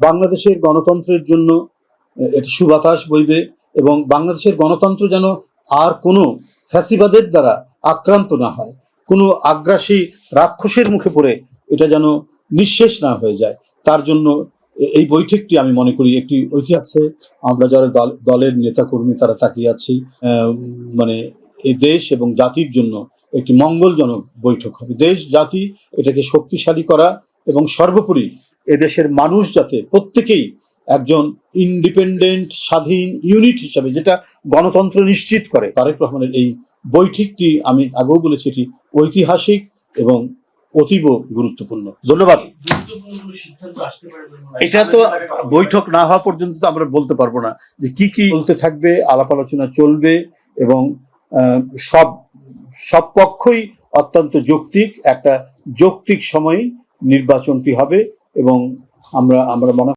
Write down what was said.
বাংলাদেশের গণতন্ত্রের জন্য এটি সুবাতাস বইবে এবং বাংলাদেশের গণতন্ত্র যেন আর কোনো ফ্যাসিবাদের দ্বারা আক্রান্ত না হয়, কোনো আগ্রাসী রাক্ষসের মুখে পড়ে এটা যেন নিঃশেষ না হয়ে যায়। তার জন্য এই বৈঠকটি আমি মনে করি একটি ঐতিহাসে আমরা যারা দল, দলের নেতাকর্মী তারা তাকিয়ে আছি মানে এই দেশ এবং জাতির জন্য একটি মঙ্গলজনক বৈঠক হবে। দেশ, জাতি এটাকে শক্তিশালী করা এবং সর্বোপরি এদেশের মানুষ যাতে প্রত্যেকেই একজন ইন্ডিপেন্ডেন্ট স্বাধীন ইউনিট হিসাবে যেটা গণতন্ত্র নিশ্চিত করে। তারেক রহমানের এই বৈঠকটি আমি আগেও বলেছি এটি ঐতিহাসিক এবং অতীব গুরুত্বপূর্ণ। ধন্যবাদ। এটা তো বৈঠক না হওয়া পর্যন্ত তো আমরা বলতে পারব না যে কি কি বলতে থাকবে আলাপ আলোচনা চলবে এবং সব সব পক্ষই অত্যন্ত যৌক্তিক। একটা যৌক্তিক সময়ে নির্বাচনটি হবে। এবং আমরা আমরা মনে